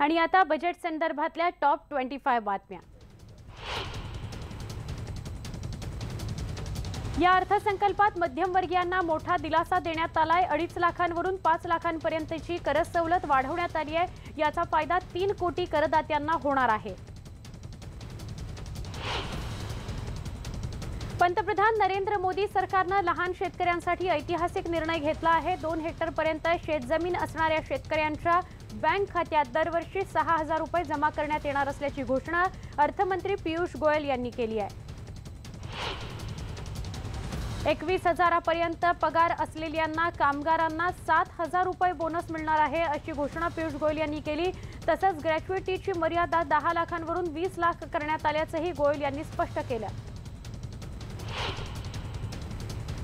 आणि आता बजेट संदर्भातल्या टॉप ट्वेंटी फाय बातम्या. या अर्थसंकल्पात मध्यमवर्गीयांना मोठा दिलासा देण्यात आलाय. अडीच लाखांवरून पाच लाखांपर्यंतची कर सवलत वाढवण्यात आली आहे. याचा फायदा तीन कोटी करदात्यांना होणार आहे. पंतप्रधान नरेंद्र मोदी सरकारनं लहान शेतकऱ्यांसाठी ऐतिहासिक निर्णय घेतला आहे. दोन हेक्टरपर्यंत शेतजमीन असणाऱ्या शेतकऱ्यांच्या बँक खात्यात दरवर्षी सहा हजार रुपये जमा करण्यात येणार असल्याची घोषणा अर्थमंत्री पियुष गोयल यांनी केली आहे. एकवीस हजारापर्यंत पगार असलेल्यांना कामगारांना सात हजार रुपये बोनस मिळणार आहे अशी घोषणा पियुष गोयल यांनी केली. तसंच ग्रॅच्युइटीची मर्यादा दहा लाखांवरून वीस लाख करण्यात आल्याचंही गोयल यांनी स्पष्ट केलं.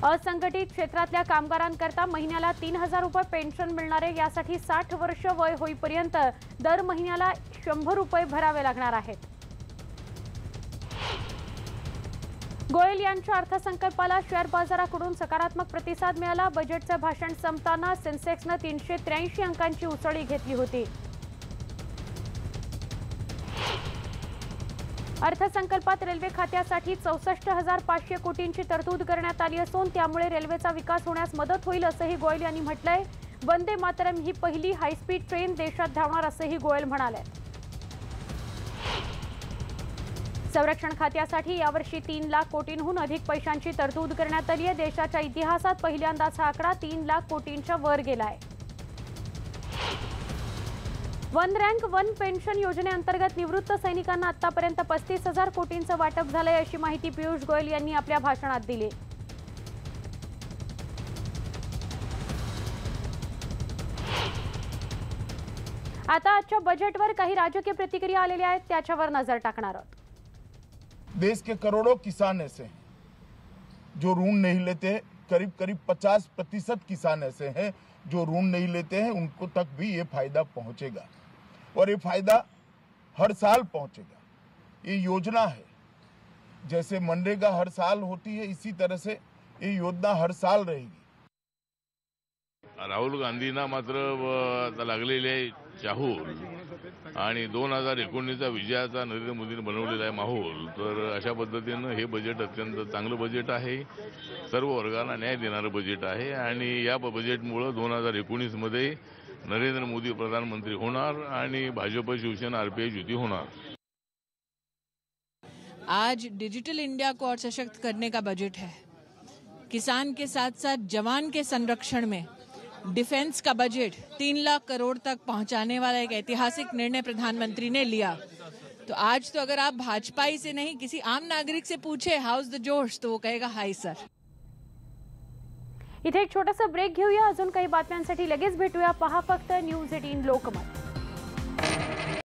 असंघटित क्षेत्रातल्या कामगारांकरता महिन्याला तीन हजार रुपये पेन्शन मिळणारे यासाठी साठ वर्ष वय होईपर्यंत दर महिन्याला शंभर रुपये भरावे लागणार आहेत. गोयल यांच्या अर्थसंकल्पाला शेअर बाजाराकडून सकारात्मक प्रतिसाद मिळाला. बजेटचं भाषण संपताना सेन्सेक्सनं तीनशे त्र्याऐंशी अंकांची उसळी घेतली होती. अर्थसंकल्पात रेल्वे खात्यासाठी चौसष्ट हजार पाचशे कोटींची तरतूद करण्यात आली असून त्यामुळे रेल्वेचा विकास होण्यास मदत होईल असंही गोयल यांनी म्हटलंय. वंदे मातरम ही पहिली हायस्पीड ट्रेन देशात धावणार असंही गोयल म्हणाले. संरक्षण खात्यासाठी यावर्षी तीन लाख कोटींहून अधिक पैशांची तरतूद करण्यात आली आहे. देशाच्या इतिहासात पहिल्यांदाच हा आकडा तीन लाख कोटींच्या वर गेला आहे वन रँक वन पेन्शन योजनेअंतर्गत निवृत्त सैनिकांना आतापर्यंत पस्तीस हजार कोटींचं वाटप झालंय अशी माहिती पियुष गोयल यांनी आपल्या भाषणात दिली. आता आजच्या बजेटवर काही राजकीय प्रतिक्रिया आलेल्या आहेत त्याच्यावर नजर टाकणार आहोत. देश के करोड़ों किसान ऐसे जो ऋण नहीं लेते करीब करीब 50 प्रतिशत किसान ऐसे हैं जो ऋण नहीं लेते हैं, उनको तक भी ये फ़ायदा पहुंचेगा। और ये फ़ायदा हर साल पहुंचेगा। ये योजना है। जैसे मनरेगा हर साल होती है, इसी तरह से ये योजना हर साल रहेगी। राहुल गांधींना मात्र लागलेले चाहूल। आणि दोन हजार एकोणीसचा विजयाचा नरेंद्र मोदींनी बनवलेला आहे माहोल तर अशा पद्धतीनं हे बजेट अत्यंत चांगलं बजेट आहे. सर्व वर्गाला न्याय देणारं बजेट आहे आणि या बजेटमुळं दोन हजार एकोणीसमध्ये नरेंद्र मोदी प्रधानमंत्री होणार आणि भाजप शिवसेना आरपीआय युती होणार. आज डिजिटल इंडिया को और सशक्त करने का बजट है. किसान के साथ साथ जवान के संरक्षण में डिफेंस का बजट तीन लाख करोड़ तक पहुँचाने वाला एक ऐतिहासिक निर्णय प्रधानमंत्री ने लिया। तो आज तो अगर आप भाजपाई से नहीं, किसी आम नागरिक से पूछे हाउस द जोश? तो वो कहेगा हाई सर इथे एक छोटा सा ब्रेक घेऊया. अजून काही बातम्यांसाठी लगेच भेटूया. पहा फ्यूज एटीन लोकमत.